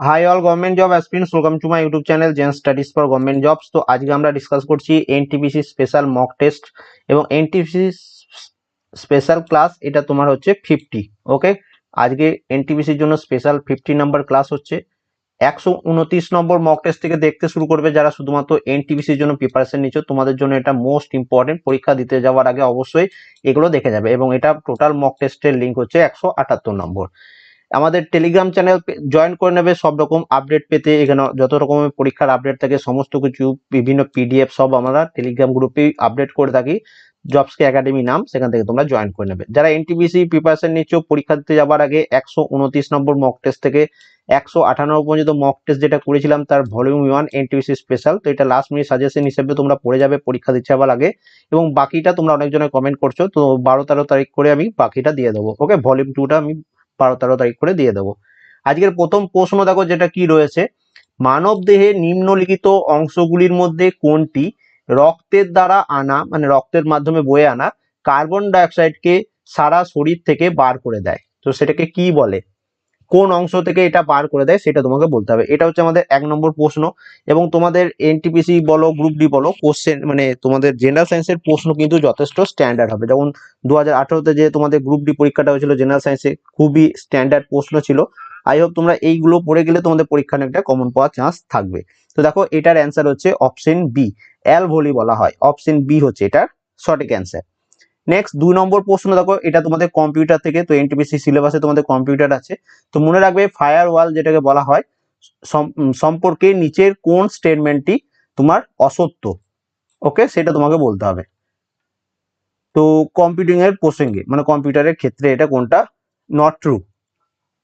Hi all government job aspirants welcome to my YouTube channel Zen studies for government jobs তো আজকে আমরা discuss করছি NTPC special mock test এবং NTPC special class এটা তোমার হচ্ছে ফিফটি ওকে আজকে এনটিপিসির জন্য স্পেশাল ফিফটি নাম্বার ক্লাস হচ্ছে। একশো উনত্রিশ নম্বর মক টেস্ট থেকে দেখতে শুরু করবে যারা শুধুমাত্র এনটিপিসির জন্য প্রিপারেশন নিচ্ছ, তোমাদের জন্য এটা মোস্ট ইম্পর্টেন্ট পরীক্ষা দিতে যাওয়ার আগে অবশ্যই এগুলো দেখে যাবে এবং এটা টোটাল মক টেস্টের লিঙ্ক হচ্ছে একশো আটাত্তর নম্বর আমাদের টেলিগ্রাম চ্যানেল জয়েন করে নেবে, সব রকম আপডেট পেতে এখানে যত রকমের পরীক্ষার আপডেট থাকে, সমস্ত কিছু, বিভিন্ন পিডিএফ সব আমরা টেলিগ্রাম গ্রুপেই আপডেট করে থাকি। জবসকে একাডেমি নাম, সেখান থেকে তোমরা জয়েন করে নেবে। যারা এনটিপিসি প্রিপারেশন নিচ্ছ, পরীক্ষা দিতে যাবার আগে একশো উনত্রিশ নম্বর মক টেস্ট থেকে একশো আটানব্বই পর্যন্ত মক টেস্ট যেটা করেছিলাম, তার ভলিউম ওয়ান এনটিপিসি স্পেশাল তো এটা লাস্ট মিনিট সাজেশন হিসেবে তোমরা পড়ে যাবে পরীক্ষা দিতে যাবার আগে। এবং বাকিটা তোমরা অনেকজনে কমেন্ট করছ, তো বারো তেরো তারিখ করে আমি বাকিটা দিয়ে দেবো। ওকে ভলিউম টুটা আমি বারো তেরো তারিখ করে দিয়ে দেবো। আজকের প্রথম প্রশ্ন দেখো যেটা কি রয়েছে? মানব দেহে নিম্নলিখিত অংশগুলির মধ্যে কোনটি? রক্তের দ্বারা আনা মানে রক্তের মাধ্যমে বয়ে আনা, কার্বন ডাইঅক্সাইডকে সারা শরীর থেকে বার করে দেয়। তো সেটাকে কি বলে? কোন অংশ থেকে এটা বার করে দেয় সেটা তোমাকে বলতে হবে। এটা হচ্ছে আমাদের এক নম্বর প্রশ্ন এবং তোমাদের এনটিপিসি বলো গ্রুপ ডি বলো কোশ্চেন মানে তোমাদের জেনারেল সায়েন্সের প্রশ্ন কিন্তু যথেষ্ট স্ট্যান্ডার্ড হবে। যেমন দু হাজার যে তোমাদের গ্রুপ ডি পরীক্ষাটা হয়েছিল জেনারেল সায়েন্সে খুবই স্ট্যান্ডার্ড প্রশ্ন ছিল। আই হোপ তোমরা এইগুলো পড়ে গেলে তোমাদের পরীক্ষার একটা কমন পাওয়ার চান্স থাকবে। তো দেখো, এটার অ্যান্সার হচ্ছে অপশন বি অ্যাল ভলি বলা হয়। অপশন বি হচ্ছে এটার সঠিক অ্যান্সার নেক্সট দুই নম্বর প্রশ্ন দেখো, এটা তোমাদের কম্পিউটার থেকে, তো এনটিপিসি সিলেবাসে তোমাদের কম্পিউটার আছে। তো মনে রাখবে ফায়ার ওয়াল যেটাকে বলা হয় সম্পর্কে নিচের কোন স্টেটমেন্টটি তোমার অসত্য? ওকে সেটা তোমাকে বলতে হবে। তো কম্পিউটিং এর প্রসঙ্গে মানে কম্পিউটারের ক্ষেত্রে এটা কোনটা? নট ট্রু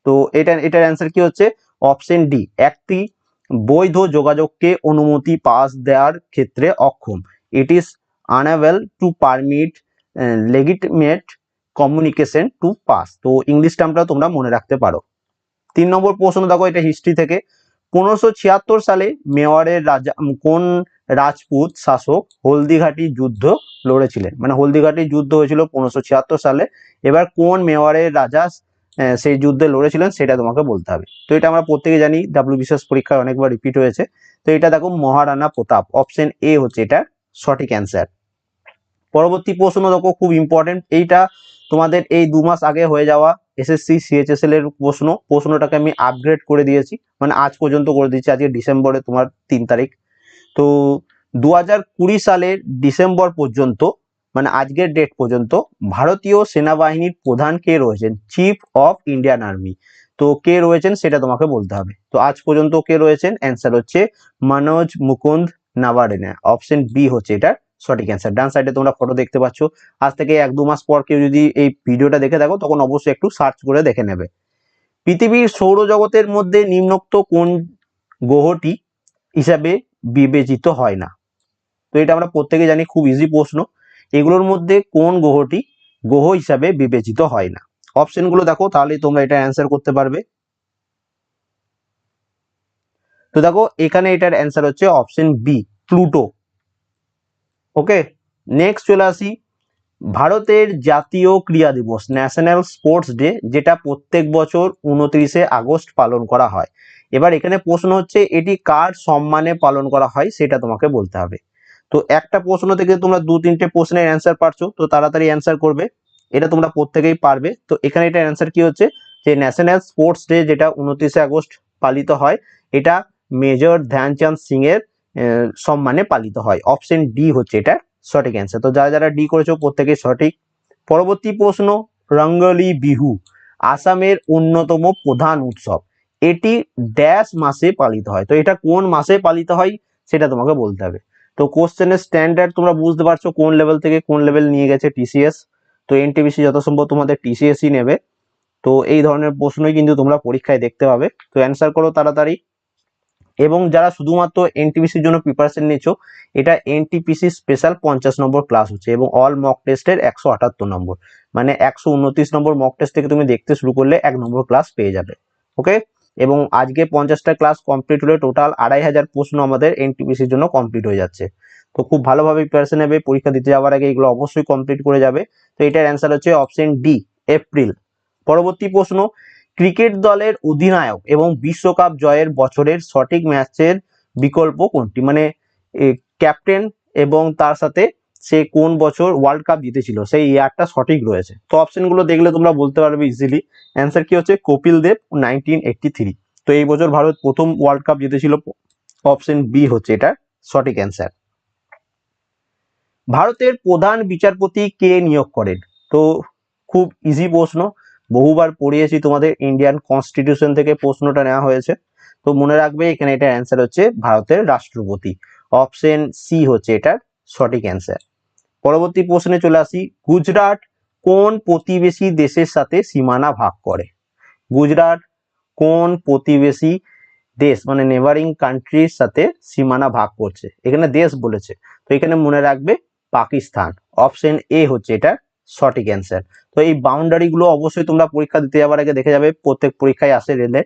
তো এটা, এটার অ্যান্সার কি হচ্ছে? অপশন ডি একটি বৈধ যোগাযোগকে অনুমতি পাস দেওয়ার ক্ষেত্রে অক্ষম। It is unable to permit legitimate communication to pass তো ইংলিশ টার্মটা তোমরা মনে রাখতে পারো। তিন নম্বর প্রশ্ন, দেখো এটা হিস্ট্রি থেকে। পনেরোশো ছিয়াত্তর সালে মেওয়ারের রাজা কোন রাজপুত শাসক হলদিঘাটি যুদ্ধ লড়েছিলেন? মানে হলদিঘাটি যুদ্ধ হয়েছিল পনেরোশো ছিয়াত্তর সালে। এবার কোন মেওয়ারের রাজা সেই যুদ্ধে লড়েছিলেন সেটা তোমাকে বলতে হবে। তো এটা আমরা প্রত্যেকে জানি ডাব্লিউ বিশেষ পরীক্ষায় অনেকবার রিপিট হয়েছে। তো এটা দেখো মহারানা প্রতাপ। অপশন এ হচ্ছে এটা সঠিক অ্যান্সার পরবর্তী প্রশ্ন দেখো, খুব ইম্পর্টেন্ট এইটা তোমাদের এই দু মাস আগে হয়ে যাওয়া এসএসসি সিএইচএসএল এর প্রশ্ন। প্রশ্নটাকে আমি আপগ্রেড করে দিয়েছি। মানে আজ পর্যন্ত করে দিয়েছি। আজকে ডিসেম্বরে তোমার তিন তারিখ। তো দু হাজার কুড়ি সালের ডিসেম্বর পর্যন্ত মানে আজকের ডেট পর্যন্ত, ভারতীয় সেনাবাহিনীর প্রধান কে রয়েছেন? চিফ অফ ইন্ডিয়ান আর্মি তো কে রয়েছেন সেটা তোমাকে বলতে হবে। তো আজ পর্যন্ত কে রয়েছেন? অ্যান্সার হচ্ছে মনোজ মুকুন্দ নাভারেনা। অপশন বি হচ্ছে এটা সঠিক অ্যান্সার ডান সাইডে তোমরা ফটো দেখতে পাচ্ছ। আজ থেকে এক দু মাস পর কেউ যদি এই ভিডিওটা দেখে থাকো, তখন অবশ্যই একটু সার্চ করে দেখে নেবে। পৃথিবীর সৌরজগতের মধ্যে নিম্নোক্ত কোন গ্রহটি হিসাবে বিবেচিত হয় না? তো এটা আমরা প্রত্যেকে জানি, খুব ইজি প্রশ্ন। এগুলোর মধ্যে কোন গ্রহটি গ্রহ হিসাবে বিবেচিত হয় না? অপশনগুলো দেখো তাহলেই তোমরা এটা অ্যান্সার করতে পারবে। তো দেখো, এখানে এটার অ্যান্সার হচ্ছে option B Pluto okay next চলে আসি। ভারতের জাতীয় ক্রীড়া দিবস ন্যাশনাল স্পোর্টস ডে যেটা প্রত্যেক বছর উনত্রিশে আগস্ট পালন করা হয়। এবার এখানে প্রশ্ন হচ্ছে, এটি কার সম্মানে পালন করা হয় সেটা তোমাকে বলতে হবে। তো একটা প্রশ্ন থেকে তোমরা দু তিনটে প্রশ্নের অ্যান্সার পারছ, তো তাড়াতাড়ি অ্যান্সার করবে। এটা তোমরা প্রত্যেকেই পারবে। তো এখানে এটার অ্যান্সার কি হচ্ছে? যে ন্যাশনাল স্পোর্টস ডে যেটা উনত্রিশে আগস্ট পালিত হয়, এটা মেজর ধ্যানচাঁদ সিং এর সম্মানে পালিত হয়। অপশন ডি হচ্ছে এটা সঠিক অ্যান্সার তো যারা যারা ডি করেছ প্রত্যেকেই সঠিক। পরবর্তী প্রশ্ন, রঙ্গলি বিহু, আসামের অন্যতম প্রধান উৎসব। এটি ড্যাশ মাসে পালিত হয়। তো এটা কোন মাসে পালিত হয় সেটা তোমাকে বলতে হবে। তো কোশ্চেনের স্ট্যান্ডার্ড তোমরা বুঝতে পারছ কোন লেভেল থেকে কোন লেভেল নিয়ে গেছে টিসিএস তো এনটিবিসি যত সম্ভব তোমাদের টিসিএসই নেবে। তো এই ধরনের প্রশ্নই কিন্তু তোমরা পরীক্ষায় দেখতে পাবে। তো অ্যান্সার করো তাড়াতাড়ি। এবং যারা শুধুমাত্র এনটিপিসির জন্য প্রিপারেশন নিয়েছো, এটা এনটিপিসি স্পেশাল পঞ্চাশ নম্বর ক্লাস হচ্ছে এবং অল মক টেস্টের একশো আটাত্তর নম্বর। মানে একশো উনত্রিশ নম্বর মক টেস্ট থেকে তুমি দেখতে শুরু করলে এক নম্বর ক্লাস পেয়ে যাবে। ওকে এবং আজকে পঞ্চাশটা ক্লাস কমপ্লিট হলে টোটাল আড়াই হাজার প্রশ্ন আমাদের এনটিপিসির জন্য কমপ্লিট হয়ে যাচ্ছে। তো খুব ভালোভাবে প্রিপারেশন নেবে, পরীক্ষা দিতে যাওয়ার আগে এগুলো অবশ্যই কমপ্লিট করে যাবে। তো এটার অ্যান্সার হচ্ছে অপশন ডি এপ্রিল পরবর্তী প্রশ্ন ক্রিকেট দলের অধিনায়ক এবং বিশ্বকাপ জয়ের বছরের সঠিক ম্যাচের বিকল্প কোনটি? মানে ক্যাপ্টেন এবং তার সাথে সে কোন বছর ওয়ার্ল্ড কাপ জিতেছিল? সেই ইয়ারটা সঠিক রয়েছে। তো অপশনগুলো দেখলে তোমরা বলতে পারবে ইজিলি অ্যান্সার কি হচ্ছে? কপিল দেব নাইনটিন তো এই বছর ভারত প্রথম ওয়ার্ল্ড কাপ জিতেছিল। অপশন বি হচ্ছে এটা সঠিক অ্যান্সার ভারতের প্রধান বিচারপতি কে নিয়োগ করেন? তো খুব ইজি প্রশ্ন। বহুবার পড়িয়েছি তোমাদের ইন্ডিয়ান কনস্টিটিউশন থেকে প্রশ্নটা নেওয়া হয়েছে। তো মনে রাখবে, এখানে এটার অ্যান্সার হচ্ছে ভারতের রাষ্ট্রপতি। অপশন সি হচ্ছে এটার সঠিক অ্যান্সার পরবর্তী প্রশ্নে চলে আসি, গুজরাট কোন প্রতিবেশী দেশের সাথে সীমানা ভাগ করে? গুজরাট কোন প্রতিবেশী দেশ মানে নেভারিং কান্ট্রির সাথে সীমানা ভাগ করছে? এখানে দেশ বলেছে। তো এখানে মনে রাখবে পাকিস্তান। অপশন এ হচ্ছে এটা সঠিক অ্যান্সার তো এই বাউন্ডারি গুলো অবশ্যই তোমরা পরীক্ষা দিতে যাওয়ার আগে দেখে যাবে, প্রত্যেক পরীক্ষায় আসে রেলে।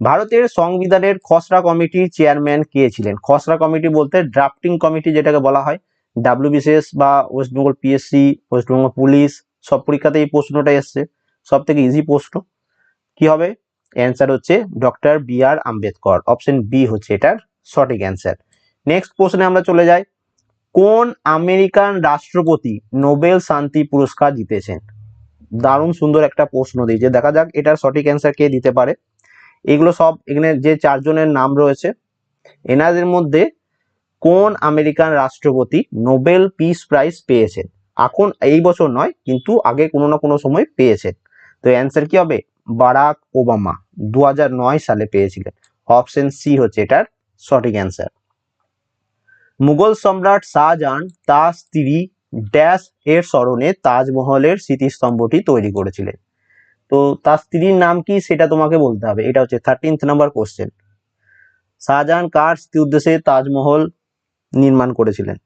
ভারতের সংবিধানের খসড়া কমিটির চেয়ারম্যান কে ছিলেন? খসড়া কমিটি বলতে ড্রাফটিং কমিটি যেটাকে বলা হয়। ডাব্লিউবিসিএস বা West Bengal PSC West Bengal police সব পরীক্ষাতে এই প্রশ্নটা এসছে। সব থেকে ইজি প্রশ্ন। কি হবে? অ্যান্সার হচ্ছে doctor B R Ambedkar option B হচ্ছে এটার সঠিক অ্যান্সার নেক্সট প্রশ্নে আমরা চলে যাই। কোন আমেরিকান রাষ্ট্রপতি নোবেল শান্তি পুরস্কার জিতেছেন? দারুণ সুন্দর একটা প্রশ্ন দিয়েছে। দেখা যাক এটার সঠিক অ্যান্সার কে দিতে পারে। এগুলো সব এখানে যে চারজনের নাম রয়েছে, এনাদের মধ্যে কোন আমেরিকান রাষ্ট্রপতি নোবেল পিস প্রাইজ পেয়েছেন? এখন এই বছর নয়, কিন্তু আগে কোনো না কোনো সময় পেয়েছেন। তো অ্যান্সার কি হবে? বারাক ওবামা দু হাজার নয় সালে পেয়েছিলেন। অপশন সি হচ্ছে এটার সঠিক অ্যান্সার মুঘল সম্রাট শাহজাহান তার স্ত্রী ড্যাশ এর স্মরণে তাজমহলের স্মৃতিস্তম্ভটি তৈরি করেছিলেন। তো তার স্ত্রীর নাম কি সেটা তোমাকে বলতে হবে। এটা হচ্ছে থার্টিন্থ নাম্বার কোশ্চেন শাহজাহান কার স্ত্রী উদ্দেশ্যে তাজমহল নির্মাণ করেছিলেন?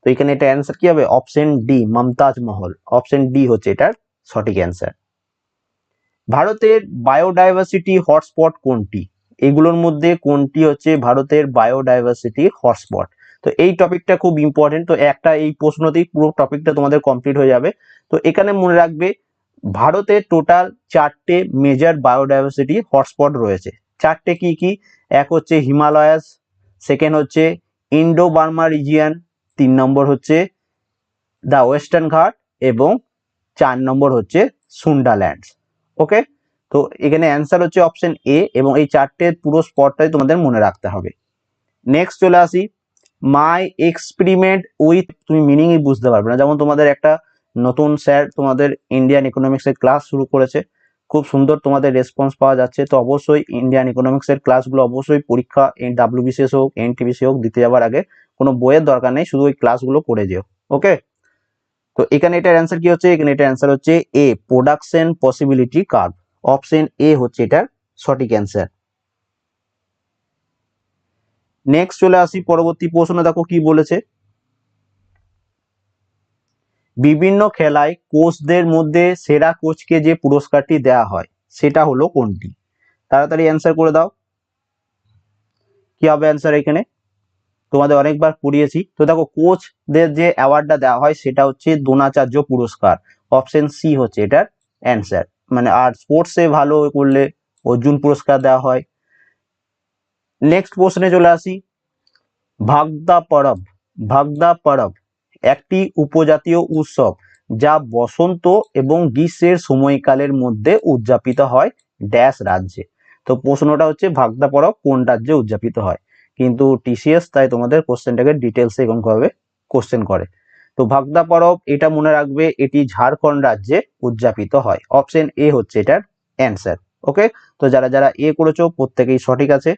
তো এখানে এটা অ্যান্সার কি হবে? Option D Mumtaz Mahal option D হচ্ছে এটার সঠিক অ্যান্সার ভারতের বায়োডাইভার্সিটি হটস্পট কোনটি? এগুলোর মধ্যে কোনটি হচ্ছে ভারতের বায়োডাইভার্সিটি হটস্পট তো এই টপিকটা খুব ইম্পর্টেন্ট তো একটা এই প্রশ্নতেই পুরো টপিকটা তোমাদের কমপ্লিট হয়ে যাবে। তো এখানে মনে রাখবে, ভারতে টোটাল চারটে মেজর বায়োডাইভার্সিটি হটস্পট রয়েছে। চারটে কি কি? এক হচ্ছে হিমালয়াস সেকেন্ড হচ্ছে ইন্ডো বার্মা রিজিয়ান তিন নম্বর হচ্ছে দ্য ওয়েস্টার্ন ঘাট এবং চার নম্বর হচ্ছে সুন্ডাল্যান্ডস ওকে তো এখানে অ্যান্সার হচ্ছে অপশন এ এবং এই চারটে পুরো স্পটটাই তোমাদের মনে রাখতে হবে। নেক্সট চলে আসি। মাই এক্সপেরিমেন্ট উইথ তুমি মিনিংই বুঝতে পারবে না। যেমন তোমাদের একটা নতুন স্যার তোমাদের ইন্ডিয়ান ইকোনমিক্সের ক্লাস শুরু করেছে, খুব সুন্দর তোমাদের রেসপন্স পাওয়া যাচ্ছে। তো অবশ্যই ইন্ডিয়ান ইকোনমিক্সের ক্লাসগুলো অবশ্যই পরীক্ষা ডাব্লিউবিসিএস হোক এনটিবিসি হোক, দিতে যাওয়ার আগে কোনো বইয়ের দরকার নেই, শুধু ওই ক্লাসগুলো করে যেও। ওকে তো এখানে এটার অ্যান্সার কি হচ্ছে? এখানে এটার অ্যান্সার হচ্ছে A production possibility curve option A হচ্ছে এটার সঠিক অ্যান্সার নেক্সট চলে আসি পরবর্তী প্রশ্ন, দেখো কি বলেছে। বিভিন্ন খেলায় কোচদের মধ্যে সেরা কোচকে যে পুরস্কারটি দেওয়া হয়, সেটা হলো কোনটি? তাড়াতাড়ি অ্যান্সার করে দাও। কি হবে অ্যান্সার এখানে? তোমাদের অনেকবার পড়িয়েছি তো দেখো কোচদের যে অ্যাওয়ার্ডটা দেওয়া হয়, সেটা হচ্ছে দ্রোণাচার্য পুরস্কার। অপশন সি হচ্ছে এটার অ্যান্সার মানে আর স্পোর্টসে ভালো করলে অর্জুন পুরস্কার দেওয়া হয়। নেক্সট প্রশ্নে চলে আসি। ভাগদা পরব ভাগদা পরব একটি উপজাতীয় উৎসব যা বসন্ত এবং গ্রীষ্মের সময়কালের মধ্যে উদযাপিত হয় ড্যাশ রাজ্যে। তো প্রশ্নটা হচ্ছে ভাগদা পরব কোন রাজ্যে উদযাপিত হয়? কিন্তু টিসিএস তাই তোমাদের কোশ্চেনটাকে ডিটেলসে এরকমভাবে কোশ্চেন করে। তো ভাগদা পরব এটা মনে রাখবে এটি ঝাড়খণ্ড রাজ্যে উদযাপিত হয়। অপশন এ হচ্ছে এটার অ্যান্সার ওকে তো যারা যারা এ করেছ প্রত্যেকেই সঠিক আছে।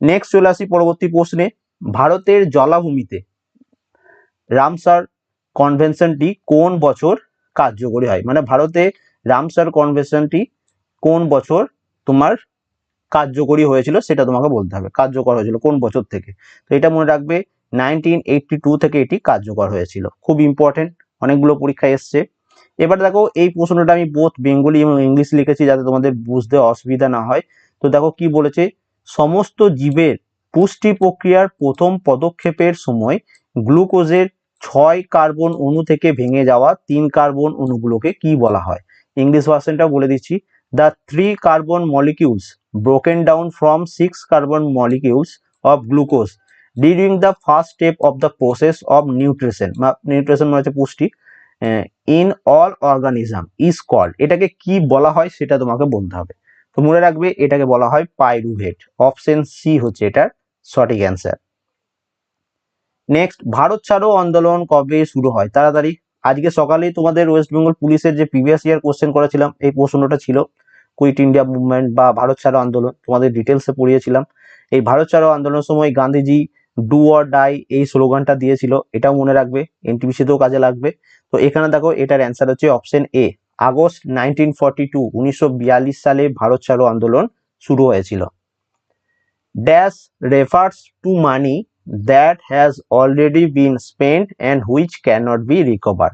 নেক্সট চলে আসি পরবর্তী প্রশ্নে। ভারতের জলাভূমিতে রামসার কনভেনশনটি কোন বছর কার্যকরী হয়? মানে ভারতে রামসার কনভেনশনটি কোন বছর তোমার কার্যকরী হয়েছিল সেটা তোমাকে বলতে হবে। কার্যকর হয়েছিল কোন বছর থেকে? তো এটা মনে রাখবে নাইনটিন থেকে এটি কার্যকর হয়েছিল। খুব ইম্পর্টেন্ট অনেকগুলো পরীক্ষা এসছে। এবার দেখো, এই প্রশ্নটা আমি বোথ বেঙ্গলি এবং ইংলিশ লিখেছি যাতে তোমাদের বুঝতে অসুবিধা না হয়। তো দেখো কি বলেছে সমস্ত জীবের পুষ্টি প্রক্রিয়ার প্রথম পদক্ষেপের সময় গ্লুকোজের ছয় কার্বন অণু থেকে ভেঙে যাওয়া তিন কার্বন অণুগুলোকে কি বলা হয়? ইংলিশ ভার্সনটা বলে দিচ্ছি। The three carbon molecules broken down from six carbon molecules of glucose during the first step of the process of nutrition nutrition মানে হচ্ছে পুষ্টি in all organism is called এটাকে কি বলা হয় সেটা তোমাকে বলতে হবে। তো মনে রাখবে এটাকে বলা হয় পাইরুভেট। অপশন সি হচ্ছে এটার সঠিক অ্যান্সার নেক্সট ভারত ছাড়ো আন্দোলন কবে শুরু হয়? তাড়াতাড়ি। আজকে সকালেই তোমাদের ওয়েস্ট বেঙ্গল পুলিশের যে প্রিভিয়াস ইয়ার কোশ্চেন করেছিলাম, এই প্রশ্নটা ছিল কুইট ইন্ডিয়া মুভমেন্ট বা ভারত ছাড়ো আন্দোলন। তোমাদের ডিটেলসে পড়িয়েছিলাম। এই ভারত ছাড়ো আন্দোলনের সময় গান্ধীজি ডু অর ডাই এই স্লোগানটা দিয়েছিল। এটাও মনে রাখবে। এনটিপিসিতেও কাজে লাগবে। তো এখানে দেখো এটার অ্যান্সার হচ্ছে option A August nineteen forty two উনিশশো সালে ভারত ছাড়ো আন্দোলন শুরু হয়েছিল। Dash refers to money that has already been spend and which can not be recover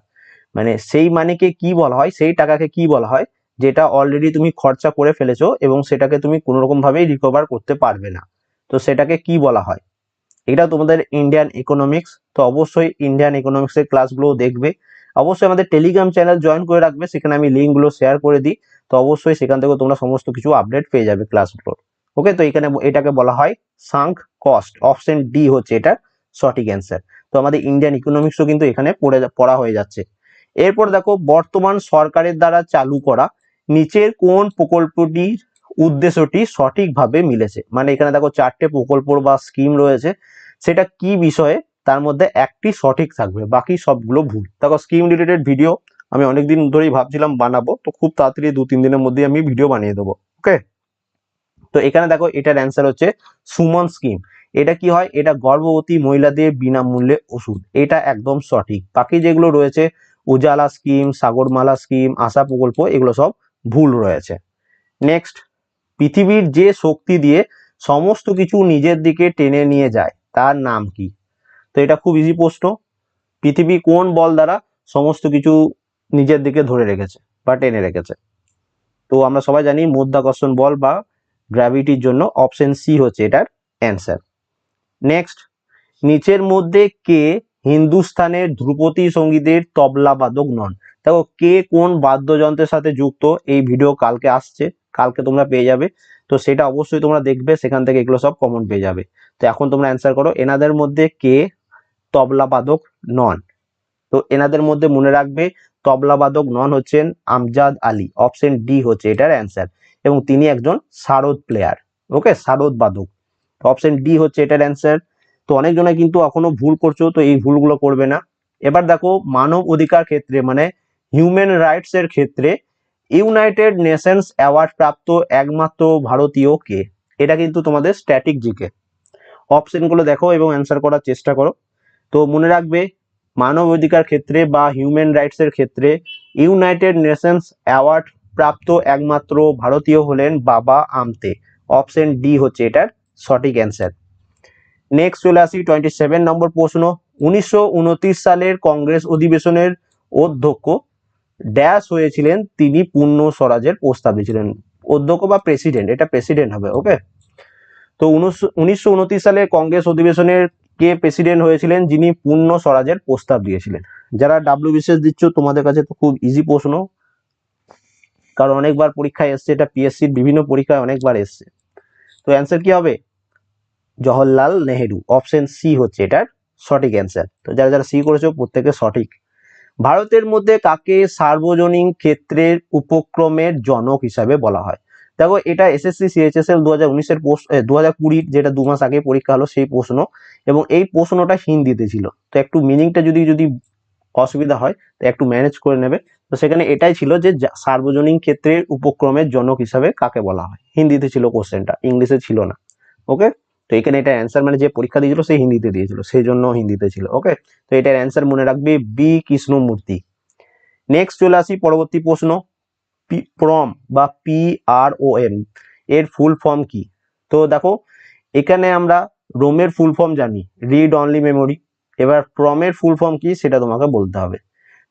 মানে সেই মানিকে কি বলা হয়, সেই টাকাকে কি বলা হয়, যেটা অলরেডি তুমি খরচা করে ফেলেছো এবং সেটাকে তুমি কোনো রকম ভাবেই রিকভার করতে পারবে না। তো সেটাকে কি বলা হয়? এটা তোমাদের ইন্ডিয়ান ইকোনমিক্স তো অবশ্যই ইন্ডিয়ান ইকোনমিক্সের ক্লাসগুলো দেখবে। অবশ্যই আমাদের টেলিগ্রাম চ্যানেল জয়েন করে রাখবে, সেখানে আমি লিঙ্কগুলো শেয়ার করে দিই। তো অবশ্যই সেখান থেকে তোমরা সমস্ত কিছু আপডেট পেয়ে যাবে ক্লাসগুলোর ওকে তো এখানে এটাকে বলা হয় সাঙ্ক কস্ট অপশন ডি হচ্ছে এটার সঠিক অ্যান্সার তো আমাদের ইন্ডিয়ান ইকোনমিক্সও কিন্তু এখানে পড়ে পড়া হয়ে যাচ্ছে। এরপর দেখো, বর্তমান সরকারের দ্বারা চালু করা, নিচের কোন প্রকল্পটির উদ্দেশ্যটি সঠিকভাবে মিলেছে? মানে এখানে দেখো, চারটে প্রকল্প বা স্কিম রয়েছে। সেটা কি বিষয়ে? তার মধ্যে একটি সঠিক থাকবে, বাকি সবগুলো ভুল। দেখো স্কিম রিলেটেড ভিডিও আমি অনেকদিন ধরেই ভাবছিলাম বানাবো, তো খুব তাড়াতাড়ি দু, তিন দিনের মধ্যেই আমি ভিডিও বানিয়ে দেবো ওকে তো এখানে দেখো, এটার অ্যান্সার হচ্ছে সুমন স্কিম এটা কি হয়? এটা গর্ভবতী মহিলাদের বিনামূল্যে ওষুধ। এটা একদম সঠিক। বাকি যেগুলো রয়েছে, উজালা স্কিম সাগরমালা স্কিম আশা প্রকল্প, এগুলো সব ভুল রয়েছে। নেক্সট পৃথিবীর যে শক্তি দিয়ে সমস্ত কিছু নিজের দিকে টেনে নিয়ে যায়, তার নাম কি? তো এটা খুব ইজি প্রশ্ন। পৃথিবী কোন বল দ্বারা সমস্ত কিছু নিজের দিকে ধরে রেখেছে বা টেনে রেখেছে? তো আমরা সবাই জানি মধ্যাকর্ষণ বল বা গ্র্যাভিটির জন্য অপশন সি হচ্ছে এটার অ্যান্সার নেক্সট নিচের মধ্যে কে হিন্দুস্থানের ধ্রুপদী সঙ্গীতের তবলা বাদক নন? দেখো, কে কোন বাদ্যযন্ত্রের সাথে যুক্ত? এই ভিডিও কালকে আসছে, কালকে তোমরা পেয়ে যাবে। তো সেটা অবশ্যই তোমরা দেখবে, সেখান থেকে এগুলো সব কমন পেয়ে যাবে। তো এখন তোমরা অ্যান্সার করো, এনাদের মধ্যে কে তবলা বাদক নন। তো এনাদের মধ্যে মনে রাখবে তবলা বাদক নন হচ্ছেন আমজাদ আলী, অপশন ডি হচ্ছে এটার অ্যান্সার। এবং তিনি একজন সারদ প্লেয়ার, ওকে? সারদ বাদক। অপশন ডি হচ্ছে এটার অ্যান্সার। তো অনেকজনে কিন্তু এখনও ভুল করছ, তো এই ভুলগুলো করবে না। এবার দেখো, মানব অধিকার ক্ষেত্রে মানে হিউম্যান রাইটস এর ক্ষেত্রে ইউনাইটেড নেশনস অ্যাওয়ার্ড প্রাপ্ত একমাত্র ভারতীয় কে? এটা কিন্তু তোমাদের স্ট্যাটিক জিকে অপশনগুলো দেখো এবং অ্যান্সার করার চেষ্টা করো। তো মনে রাখবে মানব অধিকার ক্ষেত্রে বা হিউম্যান রাইটস এর ক্ষেত্রে ইউনাইটেড নেশনস অ্যাওয়ার্ড প্রাপ্ত একমাত্র ভারতীয় হলেন বাবা আমতে। অপশন ডি হচ্ছে এটার সঠিক অ্যান্সার নেক্সট চলে আসি টোয়েন্টি সেভেন নম্বর প্রশ্ন। উনিশশো উনত্রিশ সালের কংগ্রেস অধিবেশনের অধ্যক্ষ ড্যাশ হয়েছিলেন তিনি পূর্ণ স্বরাজের প্রস্তাব দিয়েছিলেন। অধ্যক্ষ বা প্রেসিডেন্ট এটা প্রেসিডেন্ট হবে ওকে তো উনিশশো সালে কংগ্রেস অধিবেশনের কে প্রেসিডেন্ট হয়েছিলেন, যিনি পূর্ণ স্বরাজের প্রস্তাব দিয়েছিলেন। যারা ডাব্লিউ বিশেষ দিচ্ছ, তোমাদের কাছে তো খুব ইজি প্রশ্ন। কারণ অনেকবার পরীক্ষায় এসছে, এটা পিএসসির বিভিন্ন পরীক্ষায় অনেকবার এসছে। তো অ্যান্সার কি হবে? জওহরলাল নেহেরু। অপশন সি হচ্ছে এটার সঠিক অ্যান্সার তো যারা যারা সি করেছ প্রত্যেকে সঠিক। ভারতের মধ্যে কাকে সার্বজনীন ক্ষেত্রের উপক্রমের জনক হিসাবে বলা হয়? দেখো, এটা এসএসসি সিএইচএসএল দু হাজার উনিশের দু হাজার কুড়ির যেটা দু মাস আগে পরীক্ষা হলো, সেই প্রশ্ন এবং এই প্রশ্নটা হিন্দিতে ছিল। তো একটু মিনিংটা যদি যদি অসুবিধা হয়, তো একটু ম্যানেজ করে নেবে। তো সেখানে এটাই ছিল যে সার্বজনীন ক্ষেত্রের উপক্রমের জনক হিসাবে কাকে বলা হয়। হিন্দিতে ছিল কোশ্চেনটা ইংলিশে ছিল না। ওকে তো এখানে এটা অ্যান্সার মানে যে পরীক্ষা দিয়েছিল, সে হিন্দিতে দিয়েছিল। সেই জন্য হিন্দিতে ছিল। ওকে তো এটার অ্যান্সার মনে রাখবে বি কৃষ্ণমূর্তি। নেক্সট চলে আসি পরবর্তী প্রশ্ন। প্রম বা পি আর ও এম এর ফুল ফর্ম কি? তো দেখো, এখানে আমরা রোমের ফুল ফর্ম জানি রিড অনলি মেমোরি এবার প্রমের ফুল ফর্ম কি সেটা তোমাকে বলতে হবে।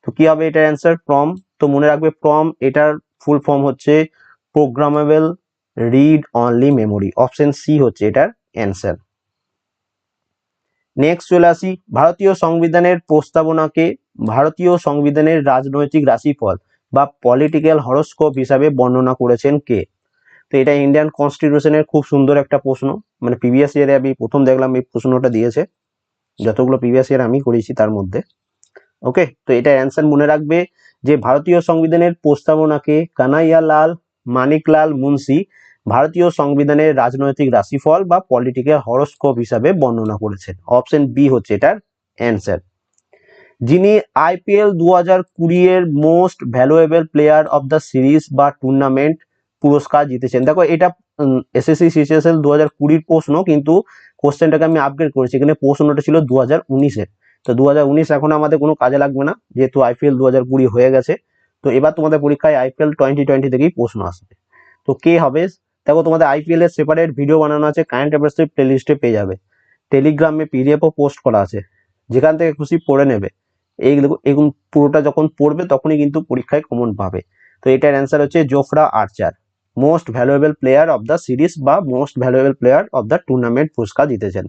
তো কি হবে এটার অ্যান্সার প্রম তো মনে রাখবে প্রম এটার ফুল ফর্ম হচ্ছে programmable read only memory option C হচ্ছে এটার অ্যান্সার নেক্সট চলে আসি, ভারতীয় সংবিধানের প্রস্তাবনাকে ভারতীয় সংবিধানের রাজনৈতিক রাশিফল বা পলিটিক্যাল হরস্কোপ হিসাবে বর্ণনা করেছেন কে? তো এটা ইন্ডিয়ান কনস্টিটিউশনের খুব সুন্দর একটা প্রশ্ন। মানে প্রিভিয়াস ইয়ারে আমি প্রথম দেখলাম এই প্রশ্নটা দিয়েছে। যতগুলো প্রিভিয়াস ইয়ার আমি করেছি তার মধ্যে। ওকে তো এটা অ্যান্সার মনে রাখবে যে ভারতীয় সংবিধানের প্রস্তাবনাকে কানাইয়ালাল, মানিকলাল, মুন্সি ভারতীয় সংবিধানের রাজনৈতিক রাশিফল বা পলিটিক্যাল হরস্কোপ হিসাবে বর্ণনা করেছেন। অপশন বি হচ্ছে এটার অ্যান্সার যিনি আইপিএল দু হাজার কুড়ি এর most valuable player of the series বা টুর্নামেন্ট পুরস্কার জিতেছেন। দেখো, এটা এসএসসি সিসিএসএল দু হাজার কুড়ির প্রশ্ন, কিন্তু কোশ্চেনটাকে আমি আপগ্রেড করেছি। এখানে প্রশ্নটা ছিল দু হাজার উনিশের। তো দু হাজার উনিশ এখন আমাদের কোনো কাজে লাগবে না, যেহেতু আইপিএল দু হাজার কুড়ি হয়ে গেছে। তো এবার তোমাদের পরীক্ষায় আইপিএল টোয়েন্টি টোয়েন্টি থেকেই প্রশ্ন আসবে। তো কে হবে? দেখো, তোমাদের আইপিএল এর সেপারেট ভিডিও বানানো আছে কারেন্ট অ্যাফেয়ার্সের প্লেলিস্টে পেয়ে যাবে। টেলিগ্রামে পিডিএফও পোস্ট করা আছে। যেখান থেকে খুশি পড়ে নেবে। এই এগুলো পুরোটা যখন পড়বে, তখনই কিন্তু পরীক্ষায় কমন পাবে। তো এটার অ্যান্সার হচ্ছে Jofra Archer most valuable player of the series বা most valuable player of the tournament পুরস্কার জিতেছেন।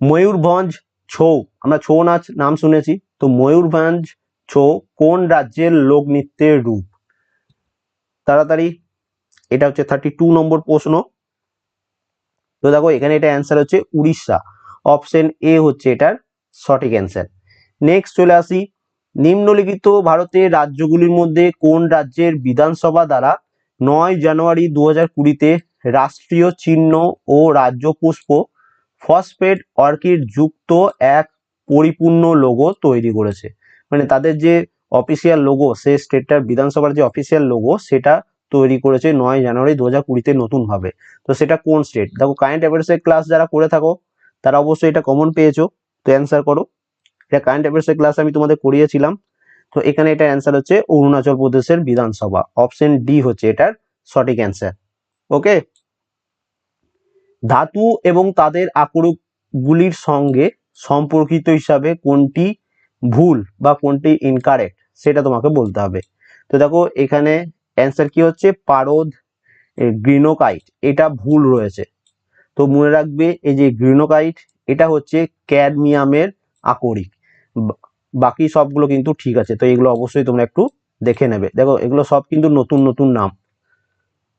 ময়ূরভঞ্জ ছৌ, আমরা ছৌ নাচ নাম শুনেছি, তো ময়ূরভঞ্জ ছৌ কোন রাজ্যের লোকনৃত্যের রূপ? তাড়াতাড়ি, এটা হচ্ছে থার্টি টু নম্বর প্রশ্ন। তো দেখো, এখানে এটা অ্যান্সার হচ্ছে উড়িষ্যা। অপশন এ হচ্ছে এটার সঠিক অ্যান্সার নেক্সট চলে আসি নিম্নলিখিত ভারতের রাজ্যগুলির মধ্যে কোন রাজ্যের বিধানসভা দ্বারা নয় জানুয়ারি দু হাজার কুড়িতে রাষ্ট্রীয় চিহ্ন ও রাজ্য পুষ্প ফসফেট অর্কিড যুক্ত এক পরিপূর্ণ লোগো তৈরি করেছে। মানে তাদের যে অফিসিয়াল লোগো সেই স্টেটটার বিধানসভার যে অফিসিয়াল লোগো সেটা তৈরি করেছে নয় জানুয়ারি দু হাজার কুড়িতে নতুনভাবে। তো সেটা কোন স্টেট দেখো কারেন্ট অ্যাফেয়ার্সের ক্লাস যারা করে থাকো, তারা অবশ্যই এটা কমন পেয়েছ। তো অ্যান্সার করো। এটা কারেন্ট অ্যাফেয়ার্সের ক্লাস আমি তোমাদের করিয়েছিলাম। তো এখানে এটা অ্যান্সার হচ্ছে অরুণাচল প্রদেশের বিধানসভা। অপশন ডি হচ্ছে এটার সঠিক অ্যান্সার ওকে ধাতু এবং তাদের আকরকগুলির সঙ্গে সম্পর্কিত হিসাবে কোনটি ভুল বা কোনটি ইনকারেক্ট সেটা তোমাকে বলতে হবে। তো দেখো, এখানে অ্যান্সার কি হচ্ছে? পারদ গ্রিনোকাইট, এটা ভুল রয়েছে। তো মনে রাখবে, এই যে গ্রিনোকাইট, এটা হচ্ছে ক্যাডমিয়ামের আকরিক। বাকি সবগুলো কিন্তু ঠিক আছে। তো এগুলো অবশ্যই তোমরা একটু দেখে নেবে। দেখো, এগুলো সব কিন্তু নতুন নতুন নাম।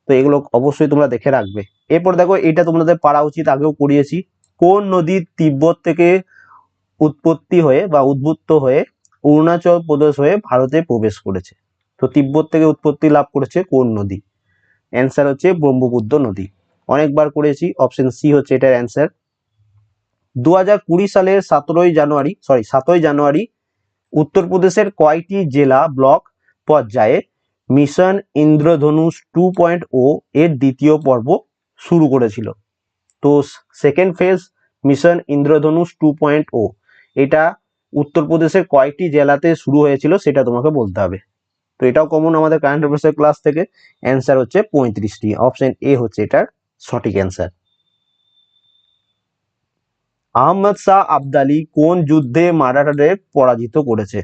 তো এগুলো অবশ্যই তোমরা দেখে রাখবে। এরপর দেখো, এটা তোমাদের পারা উচিত, আগেও করিয়েছি। কোন নদী তিব্বত থেকে উৎপত্তি হয়ে বা উদ্ভুত হয়ে অরুণাচল প্রদেশ হয়ে ভারতে প্রবেশ করেছে? তো তিব্বত থেকে উৎপত্তি লাভ করেছে কোন নদী? অ্যান্সার হচ্ছে ব্রহ্মপুত্র নদী। অনেকবার করেছি অপশন সি হচ্ছে এটার অ্যান্সার দু হাজার কুড়ি সালের সতেরোই জানুয়ারি সরি সাতই জানুয়ারি উত্তরপ্রদেশের কয়টি জেলা ব্লক পর্যায়ে mission Indradhanush two point O এর দ্বিতীয় পর্ব শুরু করেছিল? তো second phase mission Indradhanush two point O এটা উত্তরপ্রদেশের কয়েকটি জেলাতে শুরু হয়েছিল সেটা তোমাকে বলতে হবে। তো এটাও কমন আমাদের কারেন্ট অ্যাফেয়ার্সের ক্লাস থেকে অ্যান্সার হচ্ছে পঁয়ত্রিশটি অপশন এ হচ্ছে এটার সঠিক অ্যান্সার আহমদ শাহ আবদালি কোন যুদ্ধে মারাঠাদের পরাজিত করেছে?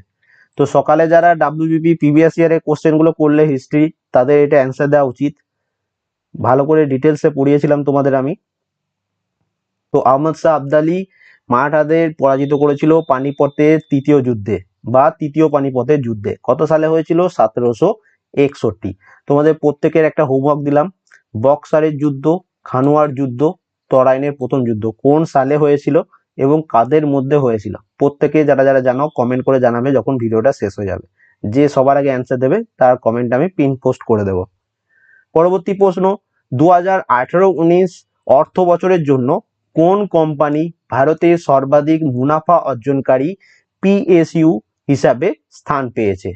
তো সকালে যারা ডাব্লিউবিপি প্রিভিয়াস ইয়ারে কোশ্চেনগুলো করলে হিস্ট্রি তাদের এটা অ্যান্সার দেওয়া উচিত। ভালো করে ডিটেলসে পড়িয়েছিলাম তোমাদের আমি। তো আহমদ শাহ আবদালি মারাঠাদের পরাজিত করেছিল পানিপথের তৃতীয় যুদ্ধে বা তৃতীয় পানিপথের যুদ্ধে। কত সালে হয়েছিল? সতেরোশো একষট্টি। তোমাদের প্রত্যেকের একটা হোমওয়ার্ক দিলাম। বক্সারের যুদ্ধ, খানোয়ার যুদ্ধ তরাইনের প্রথম যুদ্ধ। কোন সালে হয়েছিল এবং কাদের মধ্যে হয়েছিল? প্রত্যেকে যারা যারা জানো কমেন্ট করে জানাবে যখন ভিডিওটা শেষ হয়ে যাবে। যে সবার আগে অ্যান্সার দেবে, তার কমেন্ট আমি পিন পোস্ট করে দেব। পরবর্তী প্রশ্ন দু হাজার আঠারো উনিশ অর্থ বছরের জন্য কোন কোম্পানি ভারতের সর্বাধিক মুনাফা অর্জনকারী পিএসইউ হিসাবে স্থান পেয়েছে?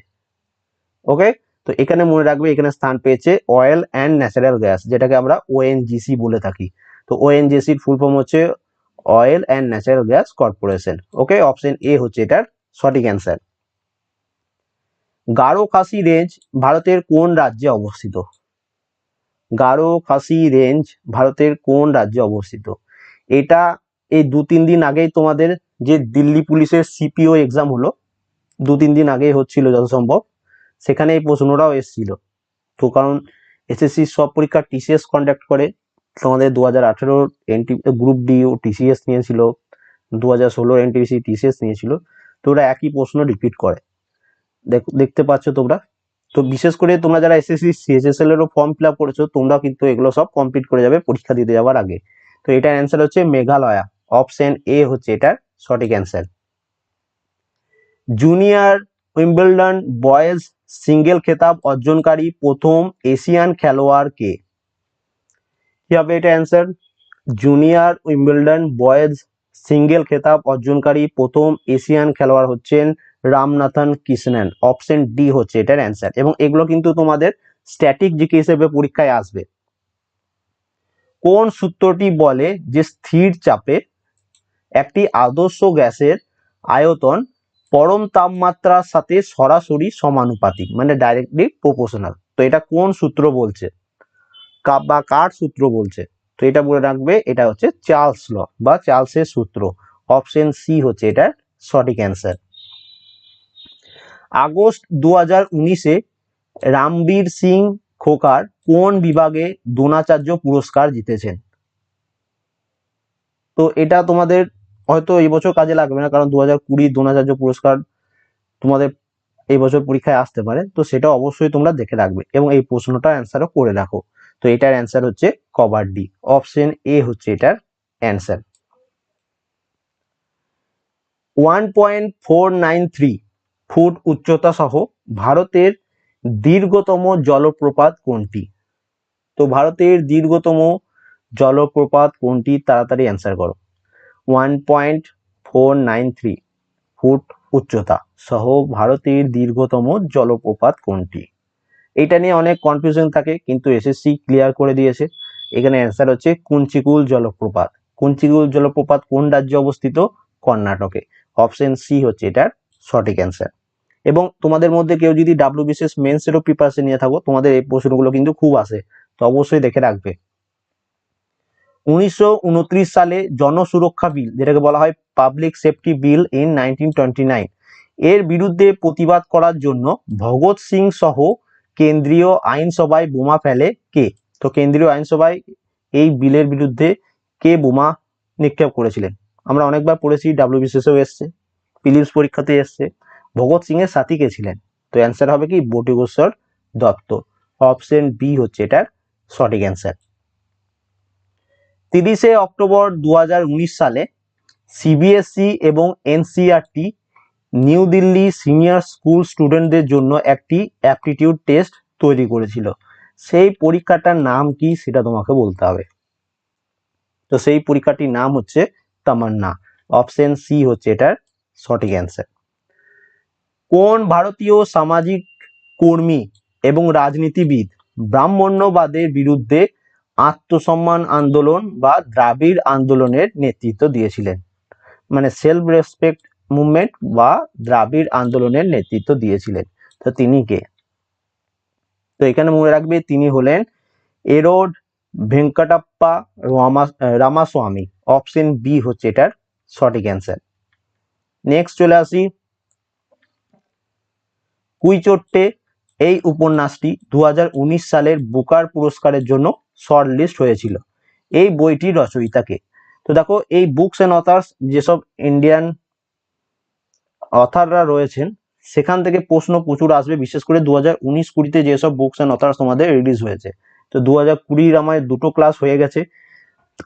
ওকে তো এখানে মনে রাখবে, এখানে স্থান পেয়েছে অয়েল অ্যান্ড ন্যাচারাল গ্যাস যেটাকে আমরা ওএনজিসি বলে থাকি। তো ওএনজিসির ফুল ফর্ম হচ্ছে oil and natural gas corporation okay option A হচ্ছে এটার সঠিক অ্যান্সার গারো খাসি রেঞ্জ ভারতের কোন রাজ্যে অবস্থিত? গারো খাসি রেঞ্জ ভারতের কোন রাজ্যে অবস্থিত? এটা এই দু তিন দিন আগেই তোমাদের যে দিল্লি পুলিশের সিপিও এক্সাম হলো, দু তিন দিন আগেই হচ্ছিল যত সম্ভব সেখানে এই প্রশ্নটাও এসেছিল। তো কারণ এসএসসি সব পরীক্ষা টিসিএস কন্ডাক্ট করে তোমাদের দু হাজার আঠেরোর এনটি গ্রুপ ডি ও টিসিএস নিয়েছিল দু হাজার ষোলোর এনটিপিসি টিসিএস নিয়েছিল, তো ওরা একই প্রশ্ন রিপিট করে। দেখ- দেখতে পাচ্ছ তোমরা? তো বিশেষ করে তোমরা যারা এসএসসি সিএচএসএল এরও ফর্ম ফিল আপ করেছ তোমরা কিন্তু এগুলো সব কমপ্লিট করে যাবে পরীক্ষা দিতে যাওয়ার আগে। তো এটার অ্যান্সার হচ্ছে মেঘালয়া। অপশন এ হচ্ছে এটার সঠিক answer junior Wimbledon boys single খেতাব অর্জনকারী প্রথম এশিয়ান খেলোয়াড় কে? কি হবে এটা answer junior Wimbledon boys single খেতাব অর্জনকারী প্রথম এশিয়ান খেলোয়াড় হচ্ছেন রামনাথন কৃষ্ণন। অপশন ডি হচ্ছে এটার অ্যান্সার এবং এগুলো কিন্তু তোমাদের স্ট্যাটিক জিকে হিসেবে পরীক্ষায় আসবে। কোন সূত্রটি বলে যে স্থির চাপে একটি আদর্শ গ্যাসের আয়তন পরম তাপমাত্রার সাথে সরাসরি সমানুপাতিক মানে ডাইরেক্টলি প্রপোর্শনাল তো এটা কোন সূত্র বলছে? বা কার সূত্র বলছে। তো এটা বলে রাখবে, এটা হচ্ছে চার্লস ল, বা চার্লসের সূত্র। অপশন সি হচ্ছে এটার সঠিক অ্যান্সার। আগস্ট দু হাজার উনিশে রামবীর সিং খোকার কোন বিভাগে দ্রোণাচার্য পুরস্কার জিতেছেন? তো এটা তোমাদের হয়তো এই বছর কাজে লাগবে না, কারণ দু হাজার কুড়ি দ্রোণাচার্য পুরস্কার তোমাদের এই বছর পরীক্ষায় আসতে পারে। তো সেটা অবশ্যই তোমরা দেখে রাখবে এবং এই প্রশ্নটা অ্যান্সারও করে রাখো। তো এটার অ্যান্সার হচ্ছে কভার ডি অপশন এ হচ্ছে এটার answer one point four nine three foot উচ্চতা সহ ভারতের দীর্ঘতম জলপ্রপাত কোনটি? তো ভারতের দীর্ঘতম জলপ্রপাত কোনটি? তাড়াতাড়ি অ্যান্সার করো। One point four nine three foot উচ্চতা সহ ভারতের দীর্ঘতম জলপ্রপাত কোনটি? এটা নিয়ে অনেক কনফিউশন থাকে, কিন্তু এসএসসি ক্লিয়ার করে দিয়েছে। এখানে অ্যান্সার হচ্ছে কুঞ্চিকুল জলপ্রপাত। কুঞ্চিকুল জলপ্রপাত কোন রাজ্যে অবস্থিত? কর্ণাটকে। অপশন সি হচ্ছে এটার সঠিক অ্যান্সার এবং তোমাদের মধ্যে কেউ যদি ডাব্লিউ বিসিএস মেন্সেরও প্রিপারেশন নিয়ে থাকো, তোমাদের এই প্রশ্নগুলো কিন্তু খুব আসে, তো অবশ্যই দেখে রাখবে। উনিশশো উনত্রিশ সালে জনসুরক্ষা বিল, যেটাকে বলা হয় public safety bill in nineteen এর বিরুদ্ধে প্রতিবাদ করার জন্য ভগৎ সিং সহ কেন্দ্রীয় আইনসভায় বোমা ফেলে কে? তো কেন্দ্রীয় আইনসভায় এই বিলের বিরুদ্ধে কে বোমা নিক্ষেপ করেছিলেন? আমরা অনেকবার পড়েছি ডাব্লিউবিসিএসও এসছে, প্রিলিমস পরীক্ষাতে এসছে। ভগৎ সিং এর সাথী কে ছিলেন? তো অ্যান্সার হবে কি? বটুকেশ্বর দত্ত। অপশন বি হচ্ছে এটার সঠিক অ্যান্সার তিরিশে অক্টোবর দু হাজার উনিশ সালে সিবিএসই এবং NCRT new Delhi senior school স্টুডেন্টদের জন্য একটি অ্যাপটিটিউড টেস্ট তৈরি করেছিল। সেই পরীক্ষাটার নাম কি সেটা তোমাকে বলতে হবে। তো সেই পরীক্ষাটির নাম হচ্ছে তামান্না। অপশন সি হচ্ছে এটার সঠিক অ্যান্সার কোন ভারতীয় সামাজিক কর্মী এবং রাজনীতিবিদ ব্রাহ্মণ্যবাদের বিরুদ্ধে আত্মসম্মান আন্দোলন বা দ্রাবিড় আন্দোলনের নেতৃত্ব দিয়েছিলেন? মানে সেলফ রেসপেক্ট মুভমেন্ট বা দ্রাবিড় আন্দোলনের নেতৃত্ব দিয়েছিলেন। তো তিনি কে? তো এখানে মনে রাখবে তিনি হলেন এরোড ভেঙ্কটাপ্পা রামা, রামাস্বামী। অপশন বি হচ্ছে এটার সঠিক অ্যান্সার নেক্সট চলে আসি। কুইচোট্টে এই উপন্যাসটি দু হাজার উনিশ সালের বুকার পুরস্কারের জন্য শর্ট লিস্ট হয়েছিল। এই বইটির রচয়িতাকে তো দেখো এই বুকস অ্যান্ড অথার্স যেসব ইন্ডিয়ান অথাররা রয়েছেন, সেখান থেকে প্রশ্ন প্রচুর আসবে, বিশেষ করে দু হাজার উনিশ কুড়িতে যেসব বুকস অ্যান্ড অথার্স তোমাদের রিলিজ হয়েছে। তো দু হাজার কুড়ির আমার দুটো ক্লাস হয়ে গেছে,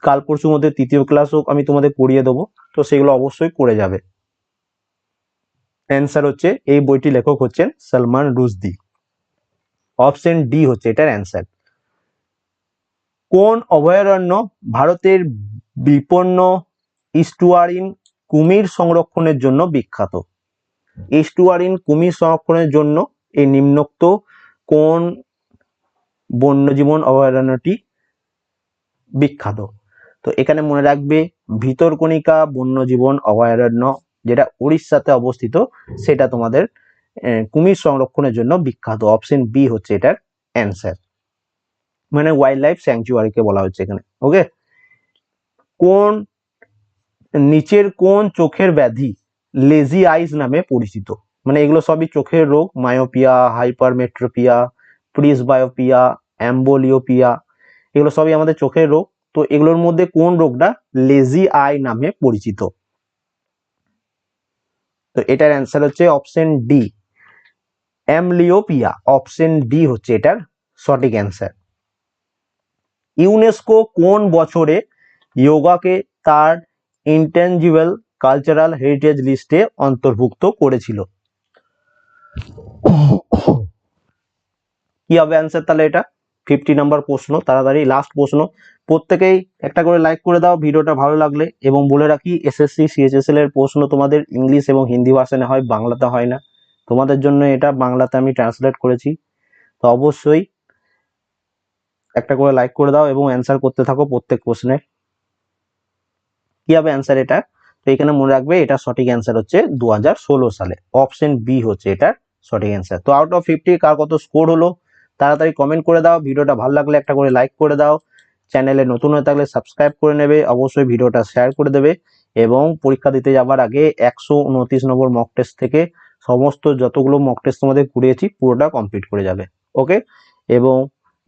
কাল পরশুর মধ্যে তৃতীয় ক্লাস হোক আমি তোমাদের করিয়ে দেবো, তো সেগুলো অবশ্যই করে যাবে। অ্যান্সার হচ্ছে, এই বইটি লেখক হচ্ছেন সালমান রুশদি। অপশন ডি হচ্ছে এটার অ্যান্সার কোন অভয়ারণ্য ভারতের বিপন্ন ইস্টুয়ারিন কুমির সংরক্ষণের জন্য বিখ্যাত? ইস্টুয়ারিন কুমির সংরক্ষণের জন্য এই নিম্নোক্ত কোন বন্যজীবন অভয়ারণ্যটি বিখ্যাত? তো এখানে মনে রাখবে ভিতরকণিকা বন্যজীবন অভয়ারণ্য যেটা উড়িষ্যাতে অবস্থিত, সেটা তোমাদের কুমির সংরক্ষণের জন্য বিখ্যাত। অপশন বি হচ্ছে এটার অ্যান্সার মানে ওয়াইল্ড লাইফ স্যাংচুয়ারিকে বলা হচ্ছে এখানে। ওকে কোন, নিচের কোন চোখের ব্যাধি লেজি আইস নামে পরিচিত। মানে এগুলো সবই চোখের রোগ। মায়োপিয়া হাইপারমেট্রোপিয়া প্রিসবায়োপিয়া অ্যাম্বোলিওপিয়া এগুলো সবই আমাদের চোখের রোগ। তো এগুলোর মধ্যে কোন রোগটা লেজি আই নামে পরিচিত? তো এটার অ্যান্সার হচ্ছে option D amblyopia option D হচ্ছে এটার সঠিক অ্যান্সার ইউনেস্কো কোন বছরে যোগাকে তার ইন্টেনজিবল কালচারাল হেরিটেজ লিস্টে অন্তর্ভুক্ত করেছিল। কি হবে অ্যান্সার তাহলে এটা? ফিফটি নাম্বার প্রশ্ন, তাড়াতাড়ি লাস্ট প্রশ্ন। প্রত্যেকেই একটা করে লাইক করে দাও, ভিডিওটা ভালো লাগলে। এবং বলে রাখি এসএসসি সিএইচএসএল এর প্রশ্ন তোমাদের ইংলিশ এবং হিন্দি ভার্সনে হয়, বাংলাতে হয় না। তোমাদের জন্য এটা বাংলাতে আমি ট্রান্সলেট করেছি। তো অবশ্যই একটা করে লাইক করে দাও এবং অ্যান্সার করতে থাকো প্রত্যেক প্রশ্নে কি হবে অ্যান্সার এটা? তো এখানে মনে রাখবে এটা সঠিক অ্যান্সার হচ্ছে দু হাজার ষোলো সালে। অপশন বি হচ্ছে এটার সঠিক অ্যান্সার তো আউট অফ ফিফটি কার কত স্কোর হলো, তাড়াতাড়ি কমেন্ট করে দাও। ভিডিওটা ভালো লাগলে একটা করে লাইক করে দাও। চ্যানেলে নতুন হয়ে থাকলে সাবস্ক্রাইব করে নেবে। অবশ্যই ভিডিওটা শেয়ার করে দেবে। এবং পরীক্ষা দিতে যাবার আগে একশো উনত্রিশ নম্বর মক টেস্ট থেকে সমস্ত যতগুলো মক টেস্ট তোমাদের করিয়েছি, পুরোটা কমপ্লিট করে যাবে। ওকে এবং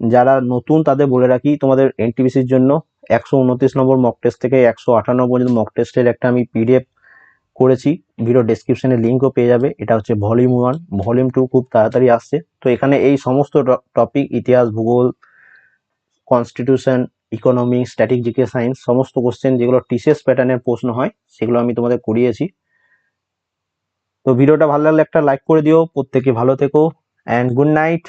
যারা নতুন তাদের বলে রাখি তোমাদের এনটিপিসির জন্য। একশো উনত্রিশ নম্বর মক টেস্ট থেকে একশো আটান্ন পর্যন্ত মক টেস্টের একটা আমি পিডিএফ করেছি। ভিডিও ডেসক্রিপশনে লিঙ্কও পেয়ে যাবে। এটা হচ্ছে ভলিউম ওয়ান ভলিউম টু খুব তাড়াতাড়ি আসছে। তো এখানে এই সমস্ত টপিক ইতিহাস, ভূগোল constitution economy static GK science সমস্ত কোশ্চেন যেগুলো টিসিএস প্যাটার্নের প্রশ্ন হয়, সেগুলো আমি তোমাদের করিয়েছি। তো ভিডিওটা ভালো লাগলে একটা লাইক করে দিও। প্রত্যেকে ভালো থেকো। And good night